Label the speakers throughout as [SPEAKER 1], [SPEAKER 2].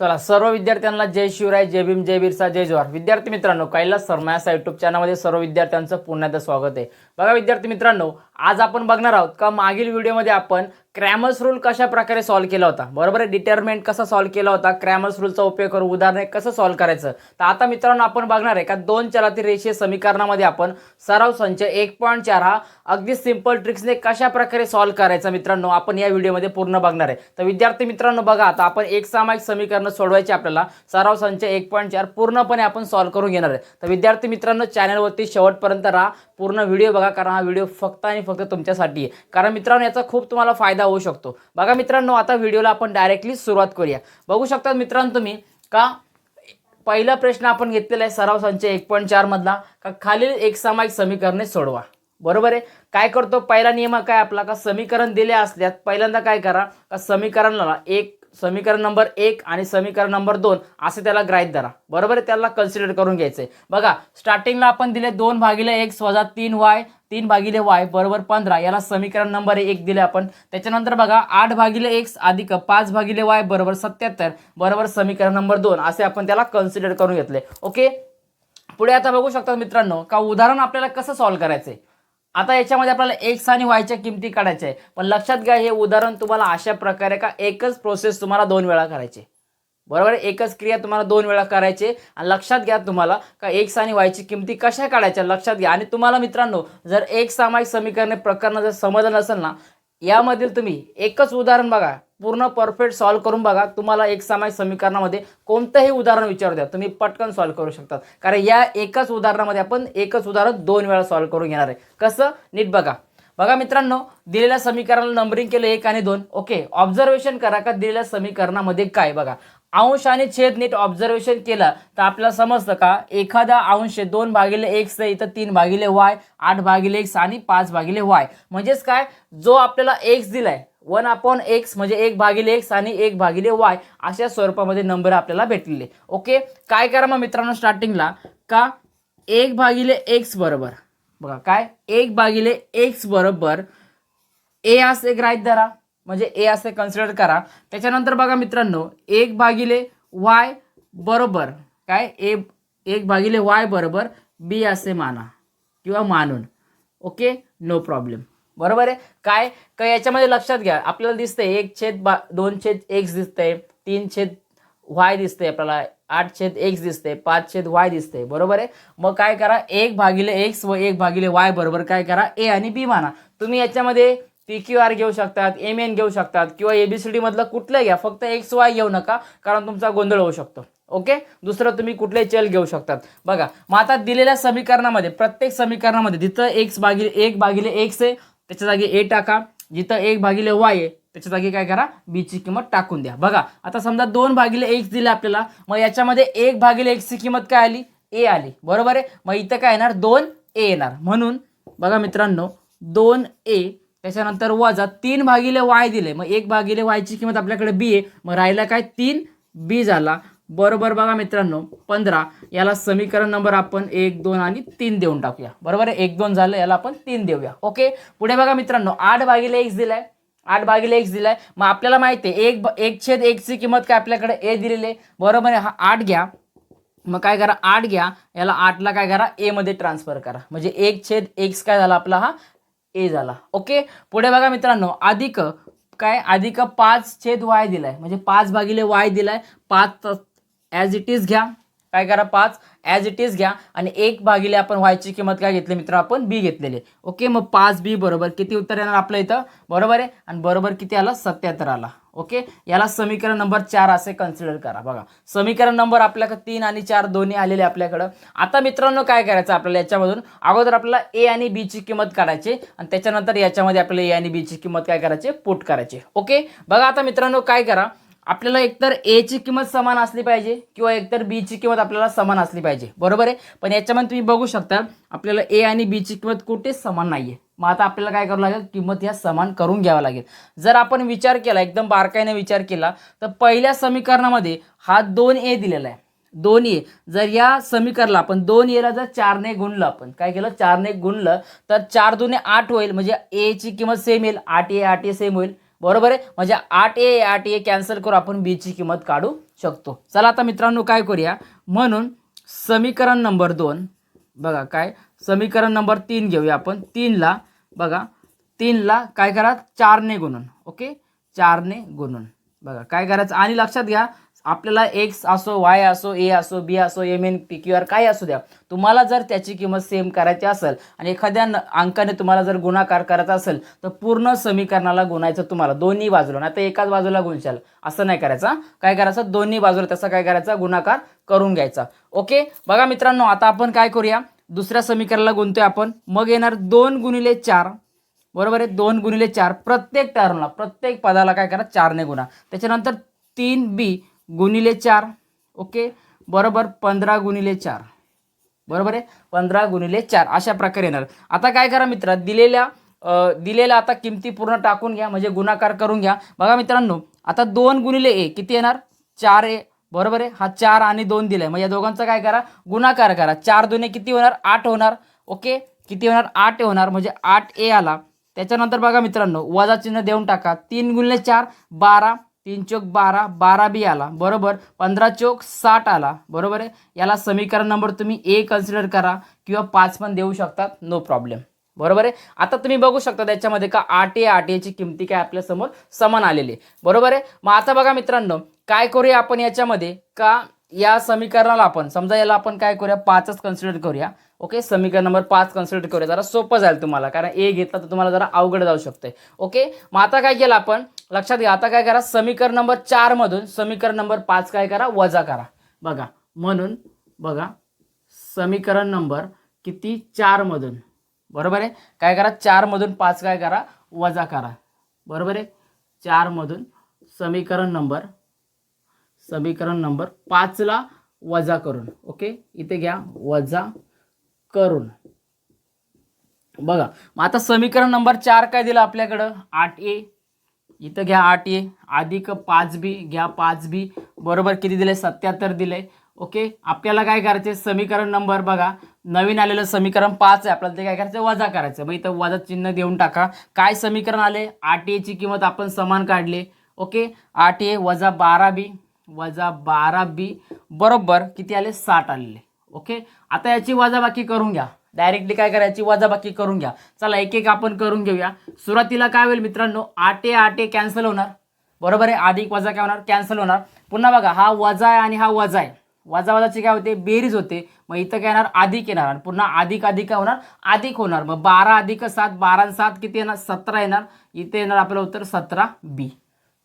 [SPEAKER 1] चला सर्व विद्यार्थ्यांना जय शिवराय जय भीम जय बिरसा जय जवाहर विद्यार्थी मित्रांनो कैलास सरमायास युट्यूब चॅनलमध्ये सर्व विद्यार्थ्यांचं पुन्हा एकदा स्वागत आहे. बघा विद्यार्थी मित्रांनो आज आपण बघणार आहोत का मागील व्हिडिओमध्ये आपण क्रॅमर्स रूल कशा प्रकारे सॉल्व्ह केला होता? बरोबर आहे? डिटर्मेंट कसा सॉल्व्ह केला होता? क्रॅमर्स रूलचा उपयोग करून उदाहरणे कसं सॉल्व्ह करायचं? तर आता मित्रांनो आपण बघणार आहे का दोन चलातील रेषीय समीकरणामध्ये आपण सराव संच एक पॉईंट चार हा अगदी सिंपल ट्रिक्सने कशा प्रकारे सॉल्व्ह करायचा मित्रांनो आपण या व्हिडिओमध्ये पूर्ण बघणार आहे. तर विद्यार्थी मित्रांनो बघा आता आपण एक सामायिक समीकरण सोडवायचे आपल्याला. सराव संच एक पॉईंट चार पूर्णपणे आपण सॉल्व्ह करून घेणार आहे. तर विद्यार्थी मित्रांनो चॅनलवरती शेवटपर्यंत राहा. पूर्ण व्हिडिओ बघा कारण हा व्हिडिओ फक्त आणि फक्त तुमच्यासाठी आहे. कारण मित्रांनो याचा खूप तुम्हाला फायदा होऊ शकतो. बघा मित्रांनो आता व्हिडिओला आपण डायरेक्टली सुरुवात करूया. बघू शकता मित्रांनो तुम्ही का पहिला प्रश्न आपण घेतलेला आहे सराव संच एक पॉईंट चारमधला का खालील एक सामायिक समीकरणे सोडवा. बरोबर आहे? काय करतो? पहिला नियम काय आपला? का समीकरण दिले असल्यात पहिल्यांदा काय करा? का समीकरणाला एक समीकरण नंबर एक आणि समीकरण नंबर दोन असे त्याला ग्राहित धरा. बरोबर आहे? त्याला कन्सिडर करून घ्यायचं आहे बघा स्टार्टिंगला आपण दिले दोन भागिले एक्स वजा तीन वाय तीन भागिले वाय बरोबर पंधरा. याला समीकरण नंबर एक दिले आपण. त्याच्यानंतर बघा आठ भागिले एक्स अधिक पाच भागिले वाय बरोबर सत्याहत्तर. बरोबर समीकरण नंबर दोन. असे आपण त्याला कन्सिडर करून घेतले. ओके? पुढे आता बघू शकता मित्रांनो का उदाहरण आपल्याला कसं सॉल्व्ह करायचंय? आता याच्यामध्ये आपल्याला एक्स आणि वायच्या किमती काढायच्या आहे पण लक्षात घ्या हे उदाहरण तुम्हाला अशा प्रकारे का एकच प्रोसेस तुम्हाला दोन वेळा करायची. बरोबर? आहे? एकच क्रिया तुम्हाला दोन वेळा करायचे आणि लक्षात घ्या तुम्हाला का एक्स आणि वायची किमती कशा काढायच्या? लक्षात घ्या. आणि तुम्हाला मित्रांनो जर एक सामायिक समीकरणे प्रकरण जर समजलं नसेल ना यामधील तुम्ही एकच उदाहरण बघा. पूर्ण परफेक्ट सॉल्व्ह करून बघा. तुम्हाला एक सामायिक समीकरणामध्ये कोणतंही उदाहरण विचारू द्या. तुम्ही पटकन सॉल्व्ह करू शकता. कारण या एकाच उदाहरणामध्ये आपण एकच उदाहरण दोन वेळा सॉल्व्ह करून घेणार आहे. कसं? नीट बघा. बघा मित्रांनो दिलेल्या समीकरणाला नंबरिंग केलं एक आणि दोन. ओके ऑब्झर्वेशन करा का दिलेल्या समीकरणामध्ये काय? बघा. अंश आणि छेद नीट ऑब्झर्वेशन केलं तर आपल्याला समजतं का? एखादा अंश दोन भागिले एक्स इथं तीन भागिले वाय आठ भागिले एक्स आणि पाच भागिले वाय म्हणजेच काय? जो आपल्याला एक्स दिलाय वन अपॉन एक्स म्हणजे एक भागिले एक्स आणि एक भागिले वाय अशा स्वरूपामध्ये नंबर आपल्याला भेटलेले. ओके काय करा मग मित्रांनो स्टार्टिंगला का? एक भागिले एक्स बरोबर. बघा काय? एक भागिले एक्स बरोबर. ए असे राईट धरा. म्हणजे ए असे कन्सिडर करा. त्याच्यानंतर बघा मित्रांनो एक भागिले वाय बरोबर काय? ए एक भागिले वाय बरोबर बी असे माना किंवा मानून. ओके नो प्रॉब्लेम बरोबर आहे? काय? काय याच्यामध्ये लक्षात घ्या. आपल्याला दिसतंय एक छेद बा दोन छेद एक्स दिसतंय तीन छेद वाय दिसतंय आपल्याला आठ छेद एक्स दिसते पाच छेद वाय दिसते बरोबर आहे? मग काय करा? एक भागिले एक्स व एक भागिले वाय बरोबर काय करा? ए आणि बी माना. तुम्ही याच्यामध्ये पी क्यू आर घेऊ शकतात एम एन घेऊ शकतात किंवा एबीसीडी मधलं कुठलं घ्या फक्त एक्स वाय घेऊ नका कारण तुमचा गोंधळ होऊ शकतो. ओके? दुसरं तुम्ही कुठले चल घेऊ शकतात. बघा मग आता दिलेल्या समीकरणामध्ये प्रत्येक समीकरणामध्ये जिथं एक्स भागिले एक भागिले एक्स आहे त्याच्या जागी ए टाका. जिथं एक भागिले वाय आहे त्याच्या जागी काय करा बीची किंमत टाकून द्या. बघा आता समजा दोन भागिले एक्स दिले आपल्याला मग याच्यामध्ये एक भागिले एक्सची किंमत काय आली? ए आली. बरोबर आहे? मग इथं काय येणार? दोन ए येणार. म्हणून बघा मित्रांनो दोन ए त्याच्यानंतर वजा तीन भागिले वाय दिले. मग एक भागिले वायची किंमत आपल्याकडे बी आहे. मग राहिला काय? तीन बी झाला. बरोबर बघा मित्रांनो पंधरा. याला समीकरण नंबर आपण एक दोन आणि तीन देऊन टाकूया. बरोबर? आहे एक दोन झालं याला आपण तीन देऊया. ओके पुढे बघा मित्रांनो आठ भागिले एक्स दिलाय. आठ भागिले एक्स दिलाय. मग आपल्याला माहिती आहे एक एक छेद एकची किंमत काय आपल्याकडे? ए दिलेली आहे. बरोबर आहे? हा आठ घ्या. मग काय करा? आठ घ्या. याला आठला काय करा? ए मध्ये ट्रान्सफर करा. म्हणजे एक छेद एक्स काय झाला आपला? हा ए झाला. ओके? पुढे बघा मित्रांनो अधिक काय? अधिक पाच छेद वाय दिलाय. म्हणजे पाच भागिले वाय दिलाय. पाच ॲज इट इज घ्या. काय करा पाच? ॲज इट इज घ्या. आणि एक भागिले आपण व्हायची किंमत काय घेतली मित्र? आपण बी घेतलेली. ओके मग पाच बी बरोबर. किती उत्तर येणार आपलं इथं? बरोबर आहे? आणि बरोबर किती आला? सत्याहत्तर आला. ओके याला समीकरण नंबर चार असे कन्सिडर करा. बघा. समीकरण नंबर आपल्याकडे तीन आणि चार दोन्ही आलेले आपल्याकडं. आता मित्रांनो काय करायचं आपल्याला याच्यामधून? अगोदर आपल्याला ए आणि बी ची किंमत काढायची. आणि त्याच्यानंतर याच्यामध्ये आपल्याला ए आणि बी ची किंमत काय करायची? पुट करायची. ओके बघा आता मित्रांनो काय करा? आपल्याला एकतर ए ची किंमत समान असली पाहिजे किंवा एकतर बी ची किंमत आपल्याला समान असली पाहिजे. बरोबर आहे? पण याच्यामध्ये तुम्ही बघू शकता आपल्याला ए आणि बी ची किंमत कुठेच समान नाहीये. मग आता आपल्याला काय करावं लागेल? किंमत ह्या समान करून घ्यावं लागेल. जर आपण विचार केला एकदम बारकाईने विचार केला तर पहिल्या समीकरणामध्ये हा दोन ए दिलेला आहे. दोन ए जर या समीकरणाला आपण दोन एला जर चारने गुणलं आपण काय केलं? चारने गुणलं तर चार दुने आठ होईल. म्हणजे ए ची किंमत सेम येईल. आठ ए आठ ए सेम होईल. बरोबर आहे? म्हणजे आठ ए आठ ए कॅन्सल करू आपण बीची किंमत काढू शकतो. चला आता मित्रांनो काय करूया? म्हणून समीकरण नंबर दोन बघा काय? समीकरण नंबर तीन घेऊया आपण. तीनला बघा तीनला काय करा? चारने गुणून ओके? चारने गुणून. बघा काय करायचं? आणि लक्षात घ्या आपल्याला एक्स असो वाय असो ए असो बी असो M N P Q R काय असू द्या. तुम्हाला जर त्याची किंमत सेम करायची असेल आणि एखाद्या अंकाने तुम्हाला जर गुणाकार करायचा असेल तर पूर्ण समीकरणाला गुणायचं तुम्हाला दोन्ही बाजूला. नाही तर एकाच बाजूला गुणशाल. असं नाही करायचं काय करायचं? दोन्ही बाजूला त्याचा काय करायचा? गुणाकार करून घ्यायचा. ओके? बघा मित्रांनो आता आपण काय करूया? दुसऱ्या समीकरणाला गुणतोय आपण. मग येणार दोन गुणिले चार. बरोबर आहे? दोन गुणिले चार. प्रत्येक टर्मला प्रत्येक पदाला काय करा? चारने गुणा. त्याच्यानंतर तीन बी गुणिले चार ओके? बरोबर पंधरा गुणिले चार. बरोबर आहे? पंधरा गुणिले चार. अशा प्रकारे येणार. आता काय करा मित्रा दिलेल्या दिलेल्या आता किमती पूर्ण टाकून घ्या म्हणजे गुणाकार करून घ्या. बघा मित्रांनो आता दोन गुणिले ए किती येणार? चार ए. बरोबर आहे? हा चार आणि दोन दिलाय. मग या दोघांचा काय करा? गुणाकार करा. चार दोन्ही किती होणार? आठ होणार. ओके? किती होणार? आठ होणार. म्हणजे आठ ए आला. त्याच्यानंतर बघा मित्रांनो वजा चिन्ह देऊन टाका. तीन गुणिले चार बारा. तीन चोक बारा बारा बी आला बरोबर? पंधरा चोक साठ आला बरोबर आहे? याला समीकरण नंबर तुम्ही ए कन्सिडर करा किंवा पाच पण देऊ शकतात नो प्रॉब्लेम बरोबर आहे? आता तुम्ही बघू शकता त्याच्यामध्ये का आठ ए आठ एची किमती काय आपल्यासमोर समान आलेली आहे. बरोबर आहे? मग आता बघा मित्रांनो काय करूया आपण याच्यामध्ये? का या समीकरणाला आपण समजा याला आपण काय करूया? पाचच कन्सिडर करूया. ओके समीकरण नंबर पाच कन्सिडर करूया. जरा सोपं जाईल तुम्हाला कारण ए घेतला तर तुम्हाला जरा अवघड जाऊ शकते ओके मग आता काय केलं आपण? लक्षात घ्या आता काय करा समीकरण नंबर चार मधून समीकरण नंबर पाच काय करा वजा करा. बघा म्हणून बघा समीकरण नंबर किती? चार मधून. बरोबर आहे? काय करा चार मधून पाच काय करा वजा करा. बरोबर आहे? चार मधून समीकरण नंबर समीकरण नंबर पाचला वजा करून ओके? इथे घ्या वजा करून. बघा मग आता समीकरण नंबर चार काय दिलं आपल्याकडं? आठ ए. इथं घ्या आठ ए अधिक पाच बी घ्या पाच बी. बरोबर किती दिले? सत्याहत्तर दिले. ओके? आपल्याला काय करायचे समीकरण नंबर बघा. नवीन आलेलं समीकरण पाच आहे. आपल्याला ते काय करायचं वजा करायचं मग इथं वजा चिन्ह देऊन टाका. काय समीकरण आले? आठ एची किंमत आपण समान काढली. ओके? आठ ए वजा बारा बी वजा बारा बी. बरोबर किती आले? साठ आलेले. ओके? आता याची वजाबाकी करून घ्या. डायरेक्टली काय करायची? वजाबाकी करून घ्या. चला एक एक आपण करून घेऊया. सुरुवातीला काय होईल मित्रांनो? आटे आटे कॅन्सल होणार. बरोबर आहे? अधिक वजा काय होणार? कॅन्सल होणार. पुन्हा बघा हा वजा आहे आणि हा वजा आहे. वजा वजाची काय होते? बेरीज होते. मग इथं काय येणार? अधिक येणार. आणि पुन्हा अधिक अधिक काय होणार? अधिक होणार. मग बारा अधिक सात बारा सात किती येणार? सतरा येणार. इथे येणार आपलं उत्तर सतरा बी.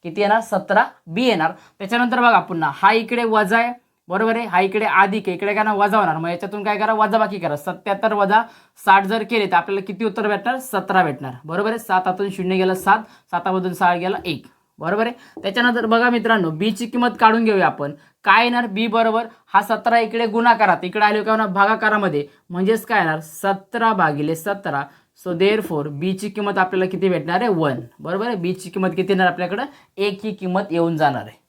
[SPEAKER 1] किती येणार? सतरा बी येणार. त्याच्यानंतर बघा पुन्हा. हा इकडे वजा आहे. बरोबर आहे? हा इकडे अधिक आहे इकडे काय ना वजा होणार. मग याच्यातून काय करा? वजा बाकी करा. सत्याहत्तर वजा साठ जर केले तर आपल्याला किती उत्तर भेटणार? सतरा भेटणार. बरोबर आहे? सातातून शून्य गेलं सात सातामधून सहा गेला एक. बरोबर आहे? त्याच्यानंतर बघा मित्रांनो बीची किंमत काढून घेऊया आपण. काय येणार? बी बरोबर. हा सतरा इकडे गुणाकारात. इकडे आले का होणार भागाकारामध्ये. म्हणजेच काय येणार? सतरा भागिले सतरा. सो देअर फोर बीची किंमत आपल्याला किती भेटणार आहे? वन. बरोबर आहे? बीची किंमत किती येणार आपल्याकडं? एक ही किंमत येऊन जाणार आहे.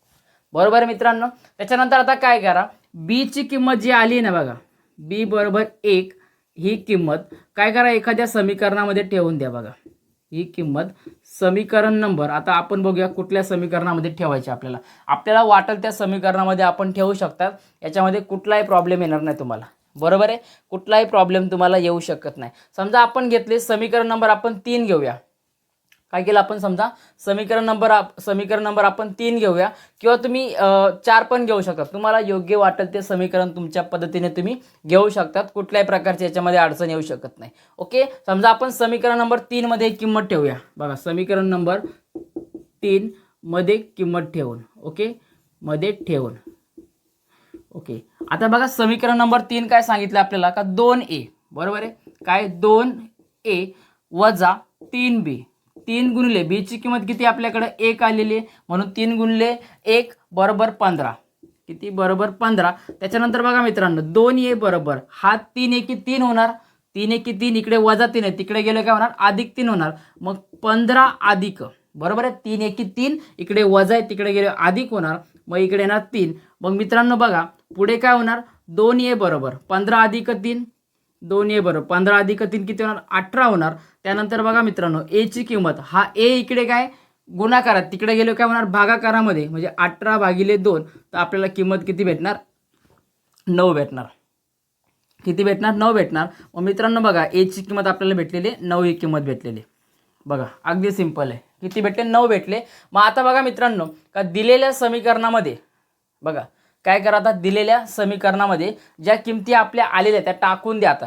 [SPEAKER 1] बरोबर आहे मित्रांनो? त्याच्यानंतर आता काय करा? बीची किंमत जी आली ना बघा. बी बरोबर एक ही किंमत. काय करा? एखाद्या समीकरणामध्ये ठेवून द्या बघा. ही किंमत समीकरण नंबर. आता आपण बघूया कुठल्या समीकरणामध्ये ठेवायची आपल्याला. आपल्याला वाटेल त्या समीकरणामध्ये आपण ठेवू शकतात. याच्यामध्ये कुठलाही प्रॉब्लेम येणार नाही तुम्हाला. बरोबर आहे? कुठलाही प्रॉब्लेम तुम्हाला येऊ शकत नाही. समजा आपण घेतले समीकरण नंबर आपण तीन घेऊया. काय केलं आपण समजा? समीकरण नंबर आप समीकरण नंबर आपण तीन घेऊया. किंवा तुम्ही चार पण घेऊ शकता. तुम्हाला योग्य वाटेल ते समीकरण तुमच्या पद्धतीने तुम्ही घेऊ शकतात. कुठल्याही प्रकारची याच्यामध्ये अडचण येऊ शकत नाही. ओके? समजा आपण समीकरण नंबर तीनमध्ये किंमत ठेवूया. बघा समीकरण नंबर तीन मध्ये किंमत ठेवून. ओके? मध्ये ठेवून. ओके? आता बघा समीकरण नंबर तीन काय सांगितलं आपल्याला? का दोन ए. बरोबर आहे? काय? दोन ए वजा तीन बी. तीन गुणिले बीची किंमत किती आपल्याकडे? एक आलेली आहे. म्हणून तीन गुणिले एक बरोबर पंधरा. किती? बरोबर पंधरा. त्याच्यानंतर बघा मित्रांनो दोन ए बरोबर. हा तीन एकी तीन होणार. तीन एकी तीन इकडे वजा तीन आहे. तिकडे गेलं काय होणार? अधिक तीन होणार. मग पंधरा अधिक. बरोबर आहे? तीन एकी तीन इकडे वजा आहे. तिकडे गेले अधिक होणार. मग इकडे येणार तीन. मग मित्रांनो बघा पुढे काय होणार? दोन ए बरोबर. पंधरा अधिक तीन. दोन ए बरोबर पंधरा अधिक तीन किती होणार? अठरा होणार. त्यानंतर बघा मित्रांनो एची किंमत. हा ए इकडे काय? गुणाकारात तिकडे गेलो काय होणार? भागाकारामध्ये. म्हणजे अठरा भागिले दोन तर आपल्याला किंमत किती भेटणार? नऊ भेटणार. किती भेटणार? नऊ भेटणार. मग मित्रांनो बघा एची किंमत आपल्याला भेटलेली आहे. नऊ ही किंमत भेटलेली बघा अगदी सिंपल आहे. किती भेटले? नऊ भेटले. मग आता बघा मित्रांनो का दिलेल्या समीकरणामध्ये बघा काय करा आता दिलेल्या समीकरणामध्ये ज्या किमती आपल्या आलेल्या त्या टाकून द्या आता.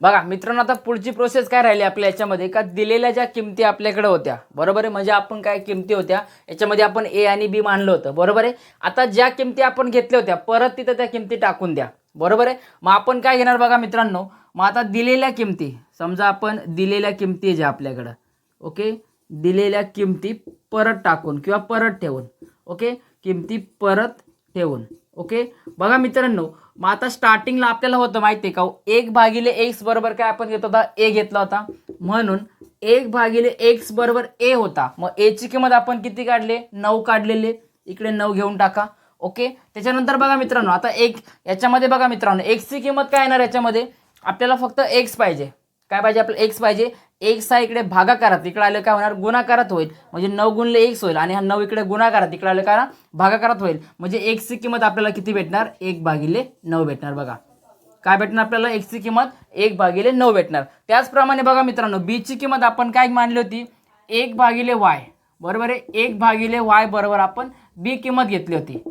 [SPEAKER 1] बघा मित्रांनो आता पुढची प्रोसेस काय राहिली आपल्या याच्यामध्ये? का दिलेल्या ज्या किमती आपल्याकडे होत्या बरोबर आहे? म्हणजे आपण काय किमती होत्या याच्यामध्ये आपण ए आणि बी मानलं होतं बरोबर आहे? आता ज्या किमती आपण घेतल्या होत्या परत तिथं त्या किमती टाकून द्या बरोबर आहे? मग आपण काय घेणार बघा मित्रांनो? मग आता दिलेल्या किमती समजा आपण दिलेल्या किमती ज्या आपल्याकडं ओके? दिलेल्या किमती परत टाकून किंवा परत ठेवून ओके? किमती परत सेवन ओके बघा मित्रांनो मग आता स्टार्टिंगला आपल्याला होतं माहिती आहे का हो? एक भागिले एक्स बरोबर काय आपण घेत होता? ए घेतला होता. म्हणून एक भागिले एक्स बरोबर ए होता. मग एची किंमत आपण किती काढले? नऊ काढलेले. इकडे नऊ घेऊन टाका. ओके त्याच्यानंतर बघा मित्रांनो आता एक याच्यामध्ये बघा मित्रांनो एक्सची किंमत काय येणार याच्यामध्ये? आपल्याला फक्त एक्स पाहिजे. काय पाहिजे? आपल्याला एक्स पाहिजे. एक सहा इकडे भागाकारात इकडे आलं काय होणार? गुणाकारात होईल. म्हणजे नऊ गुणले एक्स होईल आणि हा नऊ इकडे गुणाकारात इकडे आलं काय भागाकारात होईल. म्हणजे एक्सची किंमत आपल्याला किती भेटणार? एक भागिले नऊ भेटणार बघा. काय भेटणार आपल्याला? एक्सची किंमत एक भागिले नऊ भेटणार. त्याचप्रमाणे बघा मित्रांनो बीची किंमत आपण काय मानली होती? एक भागिले वाय. बरोबर आहे? एक भागिले वाय बरोबर आपण बी किंमत घेतली होती.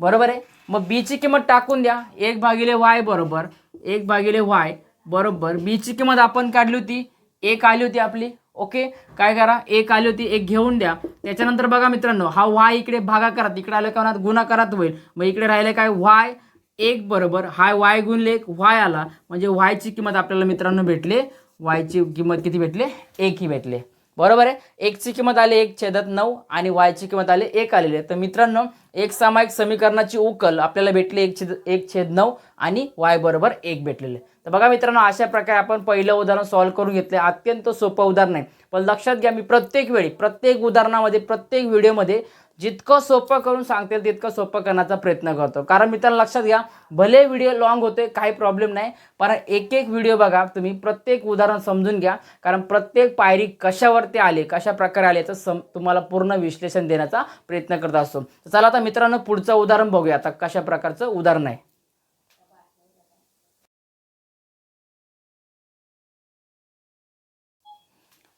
[SPEAKER 1] बरोबर आहे? मग बीची किंमत टाकून द्या. एक भागिले वाय बरोबर. एक भागिले वाय बरोबर. बीची किंमत आपण काढली होती? एक आली होती आपली. ओके काय करा? एक आली होती एक घेऊन द्या. त्याच्यानंतर बघा मित्रांनो हा वाय इकडे भागाकारात इकडे आलं का होणार गुणाकारात होईल. मग इकडे राहिले काय? वाय एक बरोबर. हा वाय गुणले एक वाय आला. म्हणजे वायची किंमत आपल्याला मित्रांनो भेटले. वायची किंमत किती भेटले? एक ही भेटले. बरोबर आहे? एकची किंमत आली एक छेदात नऊ आणि वायची किंमत आली एक आलेली आहे. तर मित्रांनो एक सामायिक समीकरणाची उकल आपल्याला भेटली एक छेद एक छेद नऊ आणि वाय बरोबर एक भेटलेले तर बघा मित्रांनो अशा प्रकारे आपण पहिलं उदाहरण सॉल्व्ह करून घेतले. अत्यंत सोपं उदाहरण आहे. पण लक्षात घ्या मी प्रत्येक वेळी प्रत्येक उदाहरणामध्ये प्रत्येक व्हिडिओमध्ये जितकं सोपं करून सांगता येईल तितकं सोपं करण्याचा प्रयत्न करतो. कारण मित्रांनो लक्षात घ्या भले व्हिडिओ लॉंग होते काही प्रॉब्लेम नाही पण एक एक व्हिडिओ बघा तुम्ही प्रत्येक उदाहरण समजून घ्या. कारण प्रत्येक पायरी कशावरती आले कशा प्रकारे आले याचं सम तुम्हाला पूर्ण विश्लेषण देण्याचा प्रयत्न करत असतो. चला आता मित्रांनो पुढचं उदाहरण बघूया. आता कशा प्रकारचं उदाहरण आहे?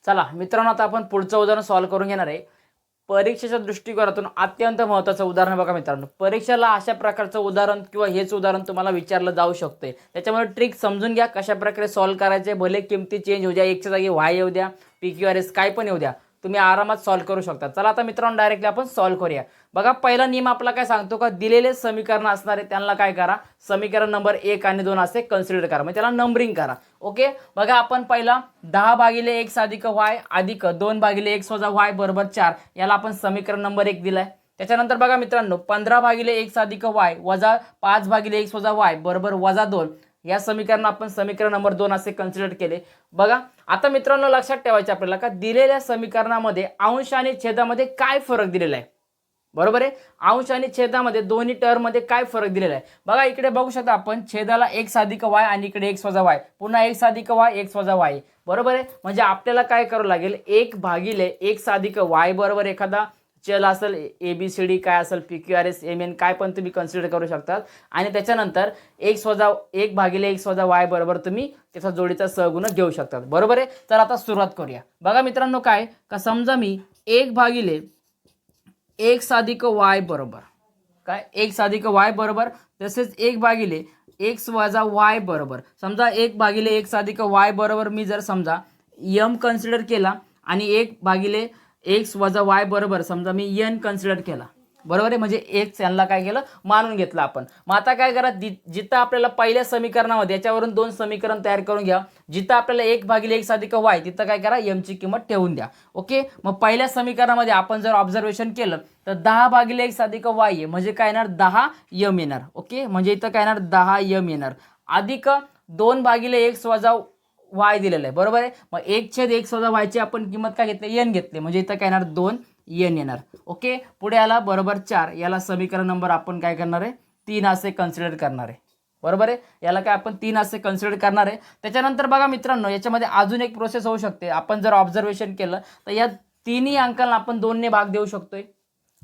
[SPEAKER 1] चला मित्रांनो आता आपण पुढचं उदाहरण सॉल्व्ह करून घेणार आहे. परीक्षेच्या दृष्टिकोनातून अत्यंत महत्त्वाचं उदाहरण बघा मित्रांनो. परीक्षेला अशा प्रकारचं उदाहरण किंवा हेच उदाहरण तुम्हाला विचारलं जाऊ शकते. त्याच्यामुळे ट्रिक समजून घ्या कशा प्रकारे सॉल्व्ह करायचे भले किमती चेंज होऊ द्या एकच्या जागी वाय येऊ द्या पी क्यू आर एस काय पण येऊ द्या. तुम्ही आरामात सॉल्व्ह करू शकता. चला आता मित्रांनो डायरेक्टली आपण सॉल्व्ह करूया. बघा पहिला नियम आपला काय सांगतो का? दिलेले समीकरण असणारे त्यांना काय करा? समीकरण नंबर एक आणि दोन असे कन्सिडर करा. म्हणजे त्याला नंबरिंग करा. ओके बघा आपण पहिला दहा भागिले एक्स अधिक वाय अधिक दोन भागिले एक्स वजा वाय बरोबर चार. याला आपण समीकरण नंबर एक दिलाय. त्याच्यानंतर बघा मित्रांनो पंधरा भागिले एक्स अधिक वाय वजा पाच भागिले एक्स वजा वाय बरोबर वजा दोन. या समीकरण आपण समीकरण नंबर दोन असे कन्सिडर केले. बघा आता मित्रांनो लक्षात ठेवायचे आपल्याला का दिलेल्या समीकरणामध्ये अंश आणि छेदामध्ये काय फरक दिलेला आहे? बरोबर आहे? अंश आणि छेदामध्ये दोन्ही टर्ममध्ये काय फरक दिलेला आहे? बघा इकडे बघू शकता आपण छेदाला एक अधिक वाय आणि इकडे एक वजा वाय. पुन्हा एक अधिक वाय एक वजा वाय. बरोबर आहे? म्हणजे आपल्याला काय करावं लागेल? एक भागिले एक अधिक वाय बरोबर एखादा. चल असेल ए बी सी डी काय असेल P Q R S M N काय पण तुम्ही कन्सिडर करू शकतात. आणि त्याच्यानंतर एक वजा एक भागिले एक वजा वाय बरोबर तुम्ही त्याचा जोडीचा सहगुण घेऊ शकतात. बरोबर आहे? तर आता सुरुवात करूया. बघा मित्रांनो काय? का समजा मी एक भागिले एक साधिक वाय बरोबर. काय? एक साधिक वाय बरोबर तसेच एक भागिले एक्स वजा वाय बरोबर. समजा एक भागिले एक साधिक वाय बरोबर मी जर समजा यम कन्सिडर केला आणि एक भागिले एक्स वजा वाय बरोबर समजा मी यन कन्सिडर केला. बरोबर आहे? म्हणजे एक्स यांना काय केलं? मानून घेतलं आपण. मग आता काय करा दि जिथं आपल्याला पहिल्या समीकरणामध्ये याच्यावरून दोन समीकरण तयार करून घ्या. जिथं आपल्याला एक भागिले एक साधिक वाय तिथं काय करा एमची किंमत ठेवून द्या. ओके? मग पहिल्या समीकरणामध्ये आपण जर ऑब्झर्वेशन केलं तर दहा भागिले एक साधिक वाय आहे. म्हणजे काय येणार? दहा यम येणार. ओके? म्हणजे इथं काय येणार? दहा यम येणार. अधिक दोन भागिले एक वजा वाय दिलेलं आहे. बरोबर आहे? मग एक छेद एक वजा वायची आपण किंमत काय घेतली? एन घेतली. म्हणजे इथं काय येणार? दोन एन येणार. ओके? पुढे आला बरोबर चार. याला समीकरण नंबर आपण काय करणार आहे? तीन असे कन्सिडर करणार आहे. बरोबर आहे? याला काय आपण तीन असे कन्सिडर करणार आहे? त्याच्यानंतर बघा मित्रांनो याच्यामध्ये अजून एक प्रोसेस होऊ शकते. आपण जर ऑब्झर्वेशन केलं तर या तिन्ही अंकांना आपण दोनने भाग देऊ शकतोय.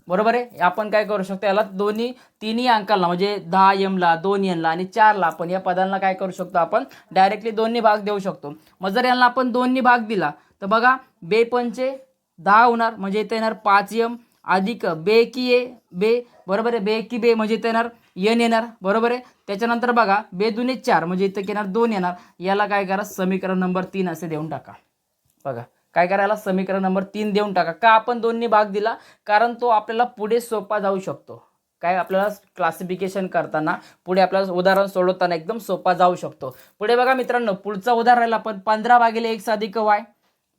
[SPEAKER 1] बरोबर आहे? आपण काय करू शकतो? याला दोन्ही तिन्ही अंकांना म्हणजे दहा एमला दोन एनला आणि चारला आपण या पदांना काय करू शकतो आपण? डायरेक्टली दोन्ही भाग देऊ शकतो. मग जर यांना आपण दोन्ही भाग दिला तर बघा बेपंचे दहा होणार म्हणजे इथे येणार पाच एम अधिक बे की ए बे बरोबर आहे? बे की बे म्हणजे इथे येणार एन येणार बरोबर आहे? त्याच्यानंतर बघा बे दुने चार म्हणजे इथं येणार दोन येणार याला काय करा? समीकरण नंबर तीन असे देऊन टाका. बघा. काय करायला? समीकरण नंबर तीन देऊन टाका. का आपण दोन्ही भाग दिला? कारण तो आपल्याला पुढे सोपा जाऊ शकतो. काय आपल्याला क्लासिफिकेशन करताना पुढे आपल्याला उदाहरण सोडवताना एकदम सोपा जाऊ शकतो. पुढे बघा मित्रांनो पुढचं उदाहरण राहिलं आपण. पंधरा भागिले एक साधिक वाय.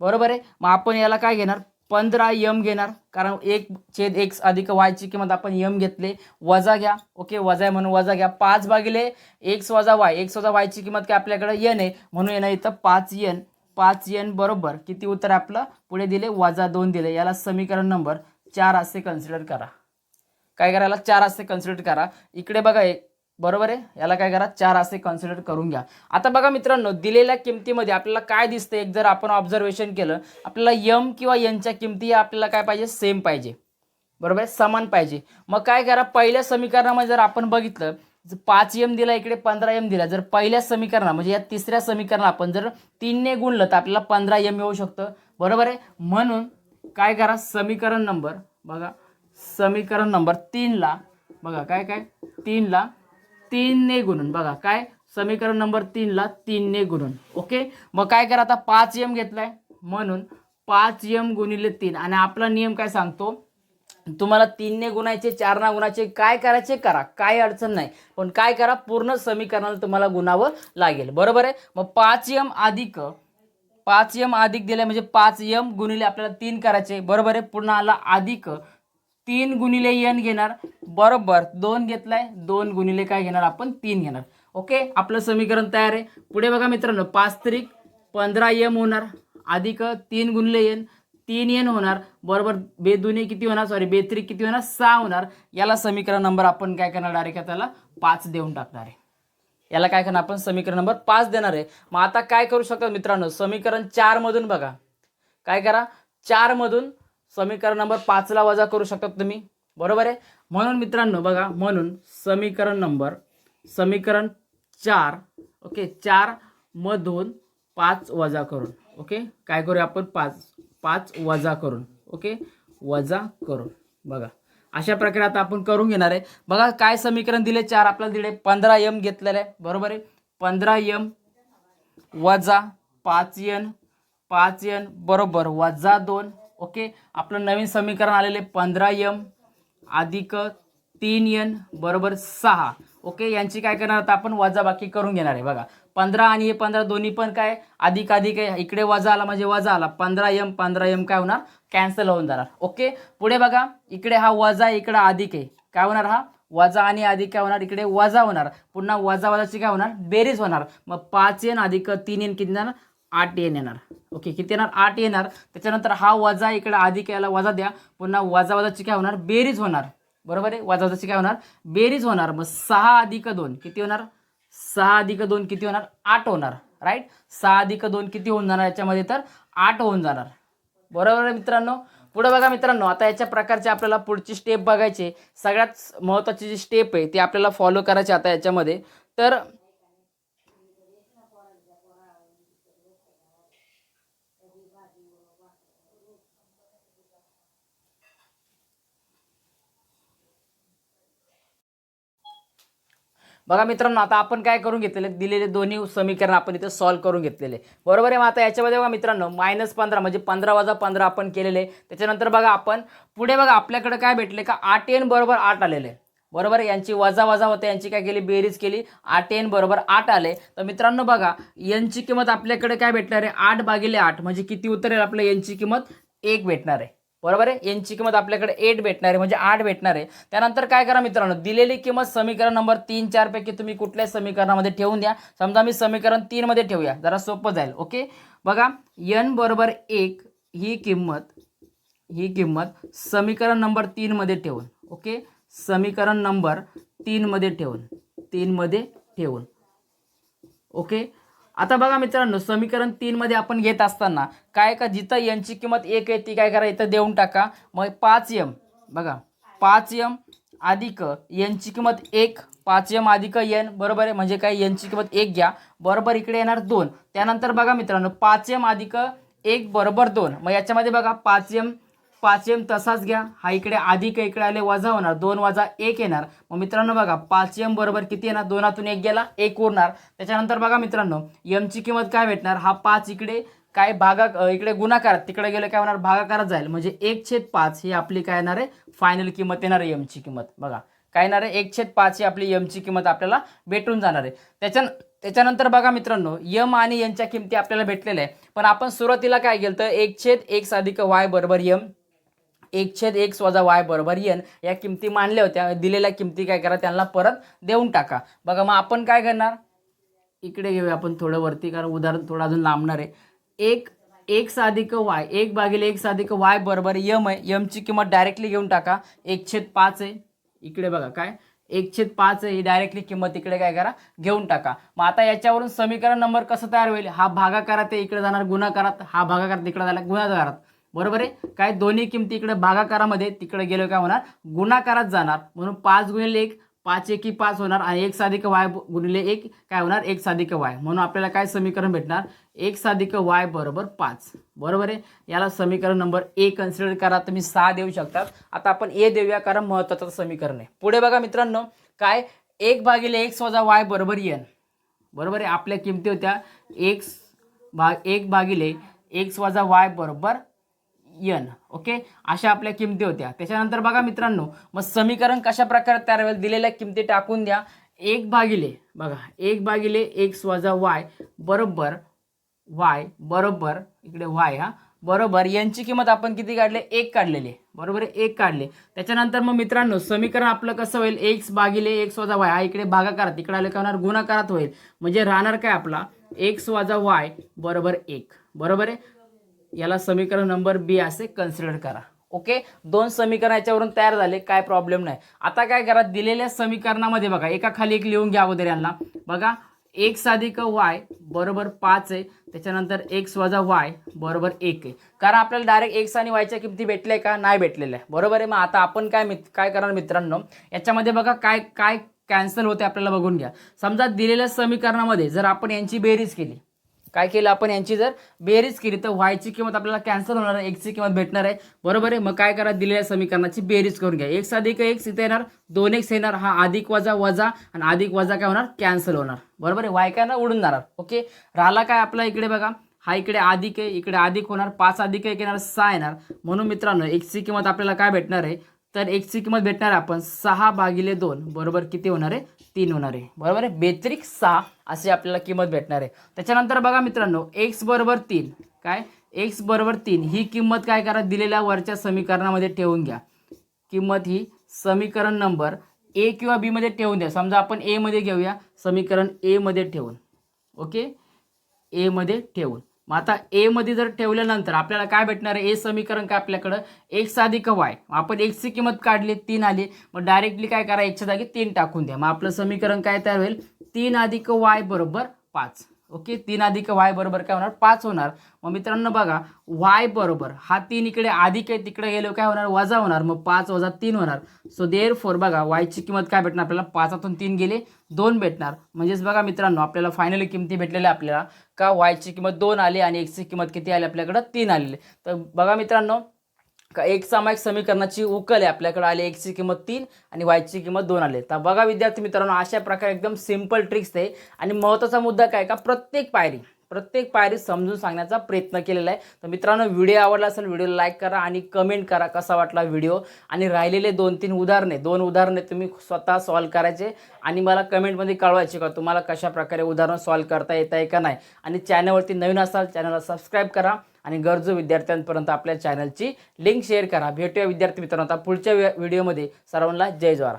[SPEAKER 1] बरोबर आहे? मग आपण याला काय घेणार? पंधरा यम घेणार. कारण एक छेद एक अधिक वायची किंमत आपण यम घेतले. वजा घ्या. ओके वजा आहे म्हणून वजा घ्या. पाच भागिले एक्स वजा वाय. एक्स वजा वायची किंमत काय आपल्याकडे येन आहे. म्हणून येणार इथं पाच यन पाच एन बरोबर किती उत्तर आपलं? पुढे दिले वजा दोन दिले. याला समीकरण नंबर चार असे कन्सिडर करा. काय करायला? चार असे कन्सिडर करा. इकडे बघा एक. बरोबर आहे? याला काय करा? चार असे कन्सिडर करून घ्या. आता बघा मित्रांनो दिलेल्या किमतीमध्ये आपल्याला काय दिसतं एक जर आपण ऑब्झर्वेशन केलं आपल्याला यम किंवा यनच्या किमती आपल्याला काय पाहिजे? सेम पाहिजे. बरोबर आहे? समान पाहिजे. मग काय करा? पहिल्या समीकरणामध्ये जर आपण बघितलं पाच एम दिला इकडे पंधरा एम दिला जर पहिल्या समीकरणा म्हणजे या तिसऱ्या समीकरणा आपण जर तीनने गुणलं तर आपल्याला पंधरा एम येऊ शकतं. बरोबर आहे? म्हणून काय करा? समीकरण नंबर बघा. समीकरण नंबर तीनला बघा काय काय? तीनला तीनने गुणून बघा काय? समीकरण नंबर तीनला तीनने गुणून ओके? मग काय करा आता? पाच एम घेतलाय. म्हणून पाच एम गुणिले तीन. आणि आपला नियम काय सांगतो? तुम्हाला तीनने गुणायचे चार ना गुणायचे काय करायचे करा. काय अडचण नाही. पण काय करा पूर्ण समीकरणाला तुम्हाला गुणावं लागेल. बरोबर आहे? मग पाच यम अधिक पाच यम अधिक दिले म्हणजे पाच यम गुणिले आपल्याला तीन करायचे. बरोबर आहे? पुन्हा आला अधिक. तीन गुणिले यन घेणार. बरोबर. दोन घेतलाय. दोन गुणिले काय घेणार? आपण तीन घेणार. ओके? आपलं समीकरण तयार आहे. पुढे बघा मित्रांनो. पाच तरी पंधरा यम होणार. अधिक तीन गुणिले येन. तीन एन होणार. बरोबर बेदुने किती होणार? सॉरी बेत्री किती होणार? सहा होणार. याला समीकरण नंबर आपण काय करणार? डायरेक्ट त्याला पाच देऊन टाकणार आहे. याला काय करणार? आपण समीकरण नंबर पाच देणार आहे. मग आता काय करू शकतात मित्रांनो? समीकरण चारमधून बघा. काय करा? चारमधून समीकरण नंबर पाचला वजा करू शकतात तुम्ही. बरोबर आहे? म्हणून मित्रांनो बघा म्हणून समीकरण नंबर समीकरण चार ओके चार मधून पाच वजा करून ओके काय करूया आपण? पाच. पाच वजा करून ओके? वजा करून. बघा अशा प्रकारे आता आपण करून घेणार आहे. बघा काय समीकरण दिले? चार आपल्याला दिले. पंधरा एम घेतलेलं आहे. बरोबर आहे? पंधरा एम वजा पाच एन पाच एन बरोबर वजा दोन ओके? आपलं नवीन समीकरण आलेले पंधरा एम अधिक तीन एन बरोबर सहा ओके? यांची काय करणार? आता आपण वजाबाकी करून घेणार आहे. बघा पंधरा आणि हे पंधरा दोन्ही पण काय? अधिक अधिक आहे. इकडे वजा आला म्हणजे वजा आला. पंधरा एम पंधरा एम काय होणार? कॅन्सल होऊन जाणार. ओके पुढे बघा. इकडे हा वजा इकडे अधिक आहे. काय होणार हा? वजा आणि अधिक काय होणार? इकडे वजा होणार. पुन्हा वजा वजाची काय होणार? बेरीज होणार. मग पाच एन अधिक तीन एन किती जाणार आठ एन येणार. ओके किती येणार? आठ येणार. त्याच्यानंतर हा वजा इकडे अधिक याला वजा द्या. पुन्हा वजा वजाची काय होणार? बेरीज होणार. बरोबर आहे? वजा वजाची काय होणार? बेरीज होणार. मग सहा अधिक दोन. किती होणार? सहा अधिक दोन किती होणार? आठ होणार राईट सहा अधिक दोन किती होऊन जाणार याच्यामध्ये तर आठ होऊन जाणार. बरोबर आहे मित्रांनो? पुढे बघा मित्रांनो आता याच्या प्रकारचे आपल्याला पुढची स्टेप बघायचे सगळ्यात महत्त्वाची जी स्टेप आहे ती आपल्याला फॉलो करायची आता याच्यामध्ये. तर बघा मित्रांनो आता आपण काय करून घेतलेले? दिलेले दोन्ही समीकरण आपण इथे सॉल्व्ह करून घेतलेले. बरोबर आहे मग आता याच्यामध्ये बघा मित्रांनो मायनस पंधरा म्हणजे पंधरा वजा पंधरा आपण केलेले. त्याच्यानंतर बघा आपण पुढे बघा आपल्याकडे काय भेटले का? आठ एन बरोबर आठ आलेले. बरोबर? आहे? यांची वजा वजा होते यांची काय केली? बेरीज केली. आठ एन बरोबर आठ आले. तर मित्रांनो बघा यांची किंमत आपल्याकडे काय भेटणार आहे? आठ भागिले आठ म्हणजे किती उतरेल आपल्या यांची किंमत एक भेटणार आहे. बरोबर आहे? यांची किंमत आपल्याकडे एट भेटणार आहे म्हणजे आठ भेटणार आहे. त्यानंतर काय करा मित्रांनो दिलेली किंमत समीकरण नंबर तीन चारपैकी तुम्ही कुठल्याही समीकरणामध्ये ठेवून द्या. समजा मी समीकरण तीनमध्ये ठेवूया जरा सोपं जाईल ओके बघा एन बरोबर एक ही किंमत ही किंमत समीकरण नंबर तीनमध्ये ठेवून ओके समीकरण नंबर तीनमध्ये ठेवून तीनमध्ये ठेवून ओके आता बघा मित्रांनो समीकरण तीनमध्ये आपण घेत असताना काय का जिथं यांची किंमत एक आहे ती काय करा इथं देऊन टाका. मग पाच यम बघा. पाच यम अधिक यांची किंमत एक पाच यम अधिक एन बरोबर आहे? म्हणजे काय? यांची किंमत एक घ्या. बरोबर इकडे येणार दोन. त्यानंतर बघा मित्रांनो पाच यम अधिक एक बरोबर दोन. मग याच्यामध्ये बघा पाच यम पाच एम तसाच घ्या. हा इकडे अधिक इकडे आले वजा होणार. दोन वजा एक येणार. मग मित्रांनो बघा पाच एम बरोबर किती येणार? दोनातून एक गेला एक उरणार. त्याच्यानंतर बघा मित्रांनो एमची किंमत काय भेटणार? हा पाच इकडे काय भागा इकडे गुणाकारात तिकडे गेलं काय होणार? भागाकारात जाईल. म्हणजे एक छेद पाच ही आपली काय येणार आहे? फायनल किंमत येणार आहे एमची किंमत. बघा काय येणार आहे? एक छेद पाच ही आपली एमची किंमत आपल्याला भेटून जाणार आहे. त्याच्या त्याच्यानंतर बघा मित्रांनो यम आणि यांच्या किमती आपल्याला भेटलेल्या आहे. पण आपण सुरुवातीला काय केलं तर एक छेद एक अधिक वाय बरोबर यम एक छेद एक वजा वाय बरोबर येन. या किमती मांडल्या होत्या. दिलेल्या किमती काय करा त्यांना परत देऊन टाका. बघा मग आपण काय करणार? इकडे घेऊया आपण थोडं वरती कारण उदाहरण थोडं अजून लांबणार आहे. एक एक साधिक वाय एक भागिले एक साधिक वाय बरोबर यम आहे. यमची किंमत डायरेक्टली घेऊन टाका. एक छेद पाच आहे. इकडे बघा काय? एक छेद पाच आहे. ही डायरेक्टली किंमत इकडे काय करा? घेऊन टाका. मग आता याच्यावरून समीकरण नंबर कसं तयार होईल? हा भागाकारात इकडे जाणार. गुणाकारात. हा भागाकारात इकडे झाला गुणाकारात. बरोबर आहे? काय दोन्ही किमती इकडे भागाकारामध्ये तिकडे गेलो काय होणार? गुणाकारात जाणार. म्हणून पाच गुणिले एक पाच एकी पाच होणार आणि एक साधिक वाय गुणिले एक काय होणार? एक साधिक वाय. म्हणून आपल्याला काय समीकरण भेटणार? एक साधिक वाय बरोबर पाच. बरोबर आहे? याला समीकरण नंबर ए कन्सिडर करा. तुम्ही सहा देऊ शकतात. आता आपण ए देऊया कारण महत्त्वाचं समीकरण आहे. पुढे बघा मित्रांनो काय? एक भागिले एक्स वजा वाय बरोबर येन बरोबर आहे? आपल्या किमती होत्या. एक्स भाग एक भागिले एक्स वजा वाय बरोबर यन ओके अशा आपल्या किमती होत्या. त्याच्यानंतर बघा मित्रांनो मग समीकरण कशा प्रकारे तयार होईल? दिलेल्या किमती टाकून द्या. एक भागिले बघा एक भागिले एक्स वजा वाय बरोबर वाय बरोबर इकडे वाय हा बरोबर यांची किंमत आपण किती काढले? एक काढलेली बरोबर आहे एक काढले. त्याच्यानंतर मग मित्रांनो समीकरण आपलं कसं होईल? एक्स भागिले एक्स वजा वाय हा इकडे भागाकारात इकडे आले काय होणार? गुणाकारात होईल. म्हणजे राहणार काय आपला? एक्स वजा वाय बरोबर एक. बरोबर आहे? याला समीकरण नंबर बी असे कन्सिडर करा. ओके दोन समीकरण याच्यावरून तयार झाले काय प्रॉब्लेम नाही. आता काय करा दिलेल्या समीकरणामध्ये बघा एका खाली एक लिहून घ्या अगोदर यांना. बघा एक्स अधिक वाय बरोबर पाच आहे त्याच्यानंतर एक्स वजा वाय बरोबर एक आहे. कारण आपल्याला डायरेक्ट एक्स आणि वायच्या किमती भेटल्या का? नाही भेटलेल्या. आहे बरोबर आहे? मग आता आपण काय मित काय करणार मित्रांनो? याच्यामध्ये बघा काय काय कॅन्सल होते आपल्याला बघून घ्या. समजा दिलेल्या समीकरणामध्ये जर आपण यांची बेरीज केली काय केलं आपण यांची जर बेरीज केली तर वायची किंमत आपल्याला कॅन्सल होणार आहे एक्सची किंमत भेटणार आहे. बरोबर आहे? मग काय करा दिलेल्या समीकरणाची बेरीज करून घ्या. एक्स अधिक एक्स इथे येणार. दोन एक्स येणार हा अधिक वजा वजा आणि अधिक वजा काय होणार? कॅन्सल होणार. बरोबर आहे? वाय काय ना उडून जाणार. ओके? राहिला काय आपला इकडे बघा. हा इकडे अधिक आहे इकडे अधिक होणार. पाच अधिक एक येणार सहा येणार. म्हणून मित्रांनो एक्सची किंमत आपल्याला काय भेटणार आहे? तर एक्सची किंमत भेटणार आहे आपण सहा भागिले दोन. बरोबर? किती होणार आहे? तीन होणार आहे. बरोबर आहे? बेत्रिक सहा अशी आपल्याला किंमत भेटणार आहे. त्याच्यानंतर बघा मित्रांनो एक्स बरोबर तीन. काय? एक्स बरोबर तीन. ही किंमत काय करा? दिलेल्या वरच्या समीकरणामध्ये ठेवून घ्या. किंमत ही समीकरण नंबर ए किंवा बीमध्ये ठेवून द्या. समजा आपण एमध्ये घेऊया. समीकरण एमध्ये ठेवून. ओके? एमध्ये ठेवून. मग आता ए मध्ये जर ठेवल्यानंतर आपल्याला काय भेटणार आहे? ए समीकरण काय आपल्याकडं? एक्स अधिक वाय आपण एक्सची किंमत काढली तीन आली. मग डायरेक्टली काय करा एकच्या जागी तीन टाकून द्या. मग आपलं समीकरण काय तयार होईल? तीन अधिक वाय बरोबर पाच. ओके? तीन अधिक वाय बरोबर काय होणार? पाच होणार. मग मित्रांनो बघा वाय बरोबर हा तीन इकडे अधिक आहे तिकडे गेलो काय होणार? वजा होणार. मग पाच वजा तीन होणार. सो देअर फोर बघा वायची किंमत काय भेटणार आपल्याला? पाचातून तीन गेले दोन भेटणार. म्हणजेच बघा मित्रांनो आपल्याला फायनली किमती भेटलेल्या आपल्याला. का वायची किंमत दोन आली आणि एक्सची किंमत किती आली आपल्याकडं? तीन आलेली. तर बघा मित्रांनो एक सामायिक समीकरणाची उकल आहे आपल्याकडे आली एक्सची किंमत तीन आणि वायची किंमत दोन आली. तर बघा विद्यार्थी मित्रांनो अशा प्रकारे एकदम सिंपल ट्रिक्स आहे. आणि महत्त्वाचा मुद्दा काय का? प्रत्येक पायरी प्रत्येक पायरी समजून सांगण्याचा प्रयत्न केलेला आहे. तर मित्रांनो व्हिडिओ आवडला असेल व्हिडिओला लाईक करा आणि कमेंट करा कसा वाटला व्हिडिओ आणि राहिलेले दोन तीन उदाहरणे दोन उदाहरणे तुम्ही स्वतः सॉल्व करायचे आणि मला कमेंटमध्ये कळवायचे का? तुम्हाला कशा प्रकारे उदाहरण सॉल्व करता येत आहे का नाही? आणि चॅनलवरती नवीन असाल चॅनलला सबस्क्राईब करा. आणि गरजू विद्यार्थ्यांपर्यंत आपल्या चॅनलची लिंक शेअर करा. भेटूया विद्यार्थी मित्रांनो आता पुढच्या व्हिडिओमध्ये. सर्वांना जय ज्वारा.